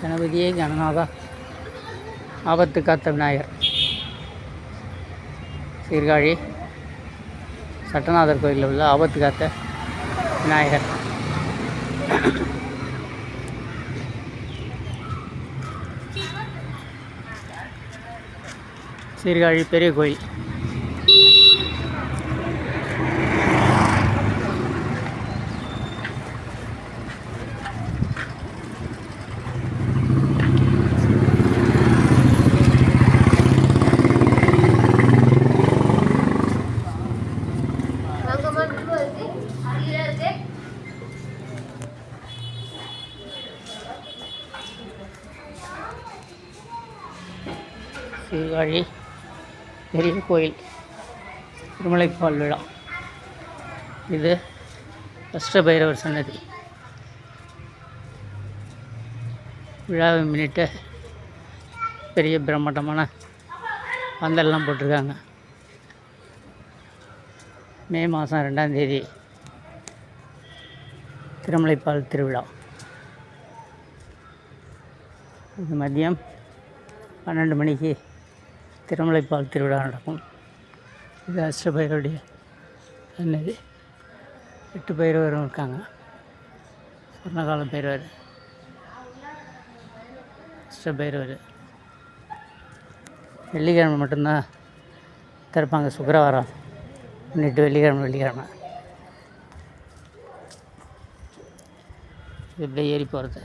கணபதியே கணநாதா ஆபத்து காத்த விநாயகர். சீர்காழி. சட்டநாதர் கோயிலில் உள்ள ஆபத்து காத்த விநாயகர். சீர்காழி பெரிய கோயில். சீர்காழி பெரிய கோயில் திருமலைப்பால் விழா. இது அஷ்டபைரவர் சன்னதி. விழாவை முன்னிட்டு பெரிய பிரம்மாண்டமான பந்தல்லாம் போட்டிருக்காங்க. மே மாதம் ரெண்டாம் தேதி திருமலைப்பால் திருவிழா. இது மதியம் பன்னெண்டு மணிக்கு திருமலைப்பால் திருவிழா நடக்கும். இது அஷ்டபைரவருடைய சன்னதி எட்டு பைரவரும் இருக்காங்க. சொர்ணகால பைரவர் அஷ்டபைரவர் வெள்ளிக்கிழமை மட்டும்தான் திறப்பாங்க சுக்கரவாரம். முன்னிட்டு வெள்ளிக்கிழமை வெள்ளிக்கிழமை. இது இப்படியே ஏறி போகிறது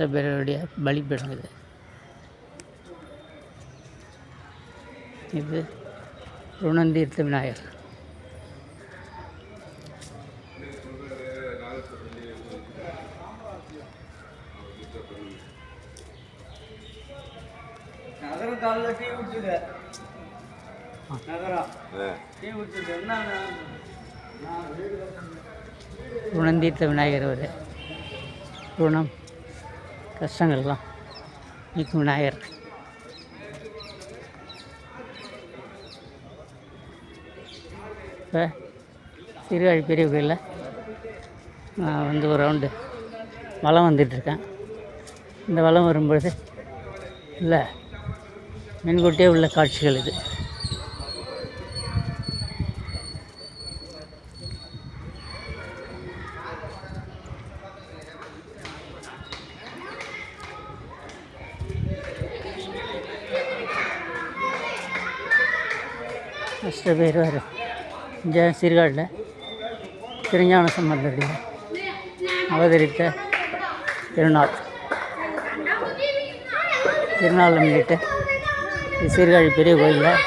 அஷ்டபைரவருடைய பலிபீடம் இது இது ருணந்தீர்த்த விநாயகர். காலைல டீ குடிச்சுது நகரம். டீ குடிச்சுது என்ன ருணந்தீர்த்த விநாயகர் அவர். ருணம். கஷ்டங்கள்லாம் நீக்கும் விநாயகர் இப்போ திருவாழி பெரிய கோயிலில் நான் வந்து ஒரு ரவுண்டு வளம் வந்துட்டுருக்கேன் இந்த வளம் வரும்பொழுது இல்லை மின்கூட்டியே உள்ள காட்சிகள் இது. பேர் இங்கே சீர்காழியில் திருஞான சம்பந்தருடைய அவதரித்த திருநாள். திருநாளை முன்னிட்டு சீர்காழி பெரிய கோயிலில்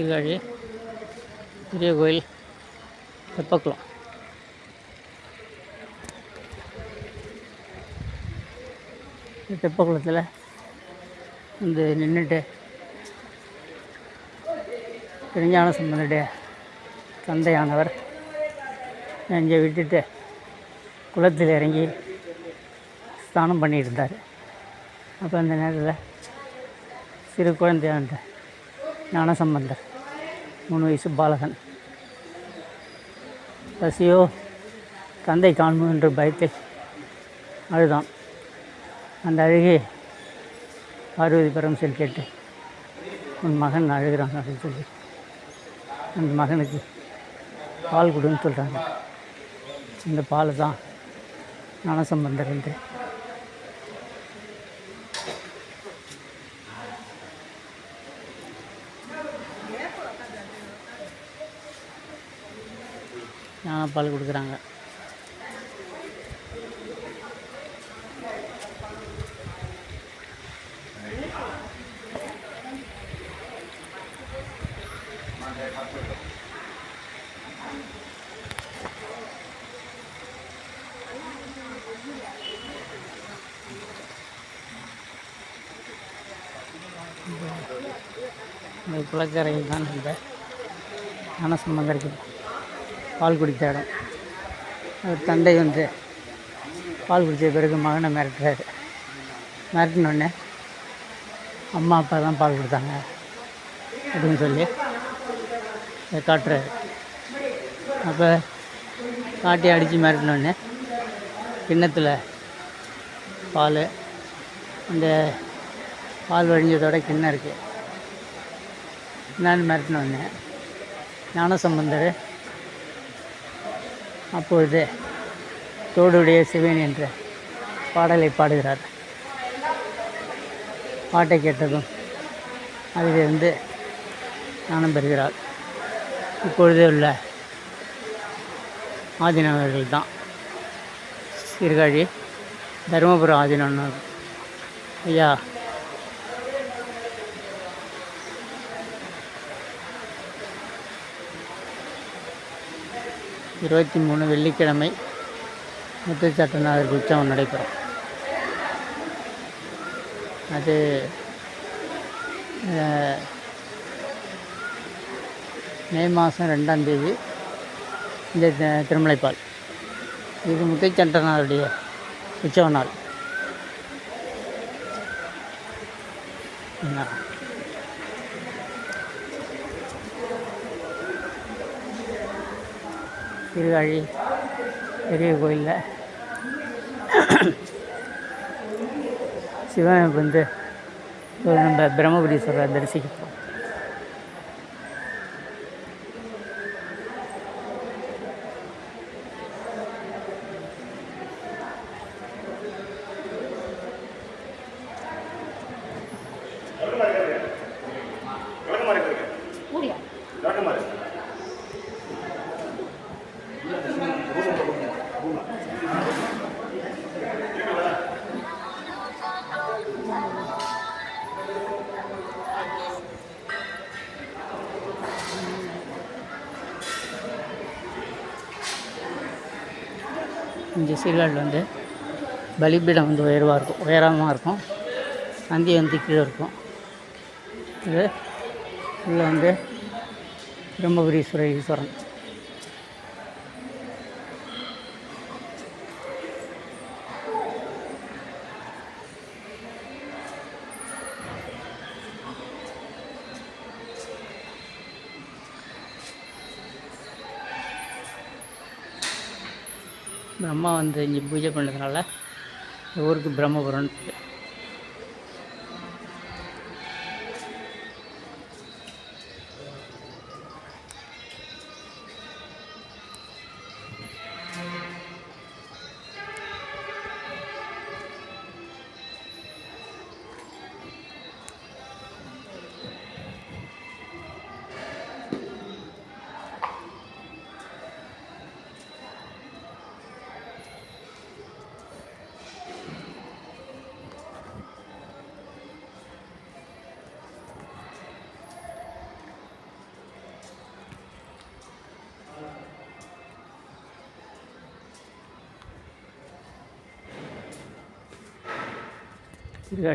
சீர்காழி பெரிய கோயில் தெப்பக்குளம் தெப்பக்குளத்தில் வந்து நின்றுட்டு திருஞான சம்பந்தனுடைய தந்தையானவர் இங்கே விட்டுட்டு குளத்தில் இறங்கி ஸ்நானம் பண்ணியிருந்தார். இருந்தார் அப்போ அந்த நேரத்தில் சிறு குழந்தையான ஞானசம்பந்தர். மூணு வயசு பாலகன். பசியோ தந்தை காண்போம் என்ற பயத்தில் அழுதான். அந்த அழுகை பார்வதி பரமசிவன் கேட்டு உன் மகன் அழுகிறான் அப்படின்னு சொல்லி அந்த மகனுக்கு பால் கொடுன்னு சொல்கிறாங்க இந்த பாலை தான் ஞானசம்பந்தர் வந்து ஞானப்பால் கொடுக்குறாங்க. இந்த குளக்கரையில் தான் இந்த மன சம்பந்தம் இருக்குது பால் குடித்த இடம். அவர் தந்தை வந்து பால் குடித்த பிறகு மகனை மிரட்டுறாரு. மிரட்டினோடனே அம்மா அப்பா தான் பால் கொடுத்தாங்க அப்படின்னு சொல்லி அதை காட்டுறாரு. அப்போ காட்டி அடித்து மிரட்டினோடனே கிண்ணத்தில் பால் அந்த பால் வழிஞ்சதோட கிண்ணம் இருக்குது நான் மிரட்டினோடனே ஞானசம்பந்தர் அப்பொழுது தோடுடைய சிவன் என்ற பாடலை பாடுகிறார். பாட்டை கேட்டதும் அதிலிருந்து ஞானம் பெறுகிறார். இப்பொழுதே உள்ள ஆதினவர்கள் தான் சீர்காழி தருமபுரம் ஆதினவர் ஐயா இருபத்தி மூணு வெள்ளிக்கிழமை முத்துச்சட்டநாதர் உற்சவம் நடைபெறும். அது மே மாதம் ரெண்டாம் தேதி இந்த திருமலைப்பால். இது முத்துச்சட்டநாதருடைய உற்சவ நாள். திருவாழி பெரிய கோயிலில். சிவன் வந்து நம்ம பிரம்மபுரீஸ்வரரை தரிசிக்க போகிறோம் இங்கே சீர்காழியில் வந்து பலிபீடம் வந்து உயர்வாக இருக்கும் உயரமாக இருக்கும். நந்தி வந்து கீழே இருக்கும். இது இதில் வந்து பிரம்மபுரீஸ்வரர் ஈஸ்வரன். பிரம்மா வந்து இங்கே பூஜை பண்ணதுனால ஊருக்கு பிரம்மபுரம்னு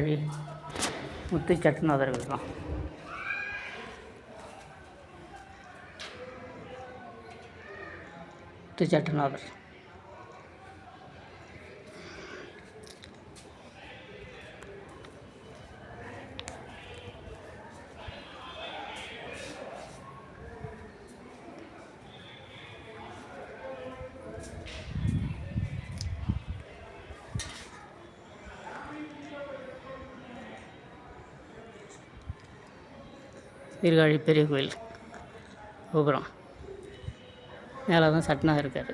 பேர். முத்து சட்டநாதர்கள் தான் முத்து சட்டநாதர் சீர்காழி பெரிய கோயில் கோபுரம். மேலே தான் சட்னா இருக்கார்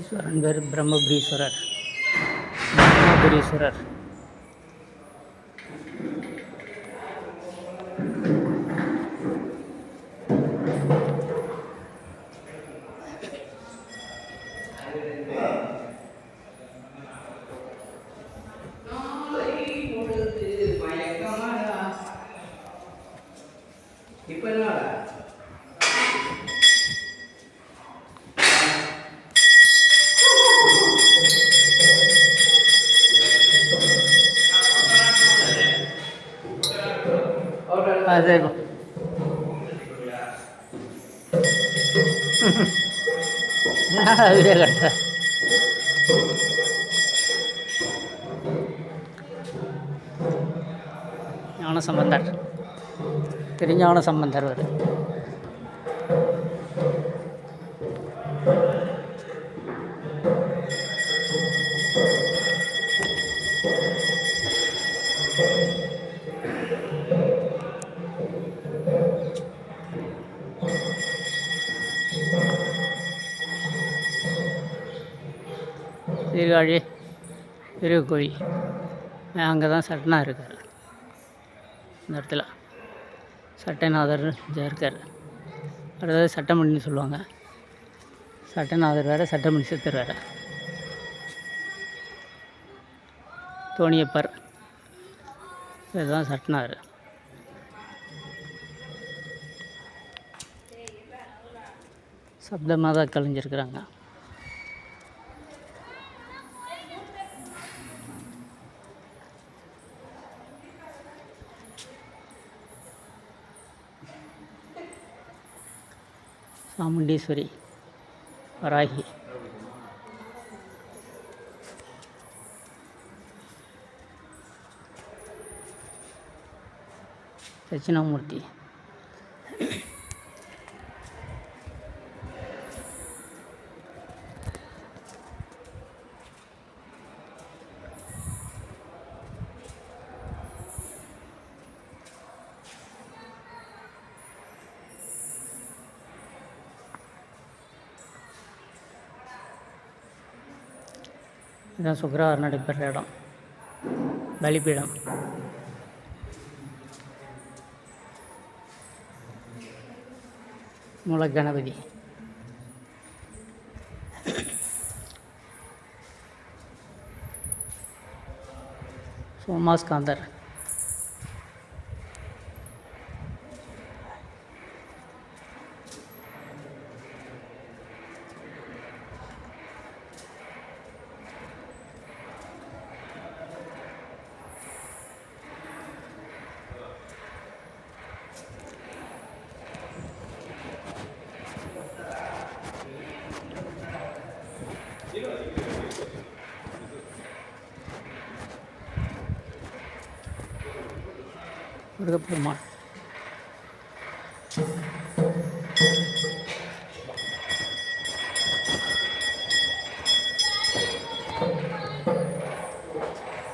ஈஸ்வரன் பேர் பிரம்மபுரீஸ்வரர் பிரம்மபுரீஸ்வரர் ஞான சம்பந்தர். திருஞான சம்பந்தர் அவர். சீர்காழி பெரிய கோழி அங்கே தான் சட்னா இருக்கார். இந்த இடத்துல. சட்டநாதர் இங்க இருக்கார். அதாவது சட்டமணின்னு சொல்லுவாங்க. சட்டநாதர் வேறு சட்டமணி சித்தர் வேறு. தோணியப்பர். இதுதான் சட்டநாதர். சப்தமாக தான் கலைஞ்சிருக்கிறாங்க சாமுண்டீஸ்வரி வராகி. தட்சிணாமூர்த்தி. இதுதான் சுக்கரவாரம் நடைபெற இடம். பலிபீடம். மூல கணபதி. சோமாஸ்காந்தர் அதுக்கப்புறமா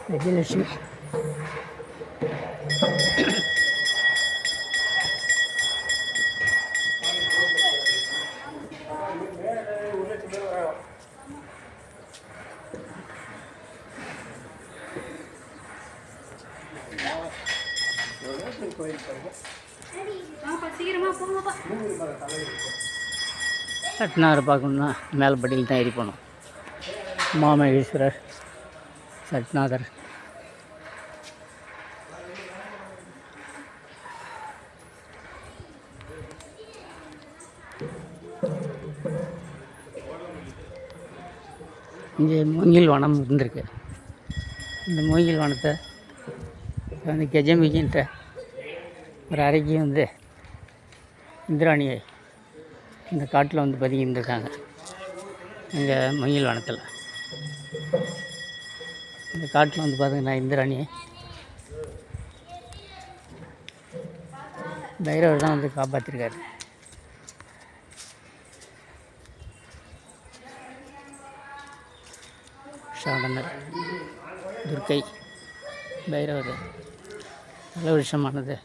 Thank you. சட்னாரை பார்க்கணுன்னா மேலப்பட்டியில் தான் ஏறி போகணும் மாமகேஸ்வரர் சட்நாதர். இங்கே மூங்கில் வனம் இருந்திருக்கு. இந்த மூங்கில் வனத்தை வந்து கெஜமிகின்ற ஒரு அறைக்கு வந்து இந்திராணியை இந்த காட்டில் வந்து பதுங்கிட்டுருக்காங்க இங்கே மயில் வனத்தில். இந்த காட்டில் வந்து பார்த்தீங்கன்னா இந்திராணி. பைரவர் தான் வந்து காப்பாற்றிருக்காரு ஷாடனர் துர்க்கை பைரவர். நல்ல விஷயமானது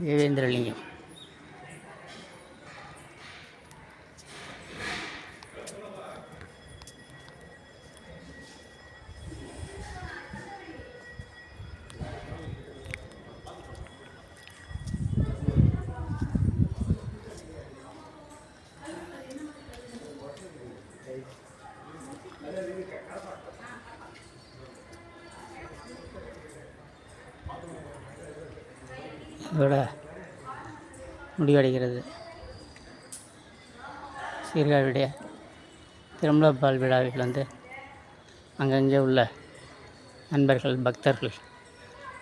దేవేంద్రలింగం Thank you. இதோட முடிவடைகிறது. சீர்காழியுடைய திருமலப்பால் விழாவில் வந்து அங்கங்கே உள்ள நண்பர்கள் பக்தர்கள்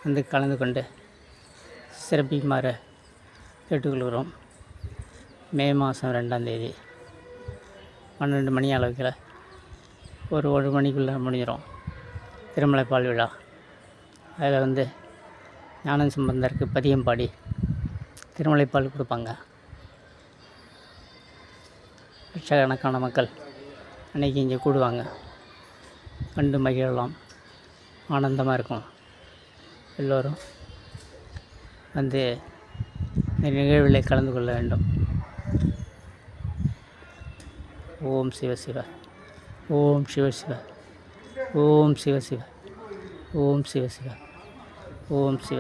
வந்து கலந்து கொண்டு சிறப்பிக்குமாறு கேட்டுக்கொள்கிறோம். மே மாதம் ரெண்டாம் தேதி பன்னெண்டு மணி அளவுக்கில் ஒரு ஒரு மணிக்குள்ளே முடிஞ்சிடும் திருமலைப்பால் விழா. அதில் வந்து ஞான சம்பந்தருக்கு பதியம் பாடி திருமலைப்பால் கொடுப்பாங்க. லட்சக்கணக்கான மக்கள் அன்னைக்கு இங்கே கூடுவாங்க. கண்டு மகிழலாம். ஆனந்தமாக இருக்கும். எல்லோரும் வந்து இந்த நிகழ்வில் கலந்து கொள்ள வேண்டும். ஓம் சிவ சிவ. ஓம் சிவ சிவ. ஓம் சிவ சிவ. ஓம் சிவ சிவ. ஓம் சிவ.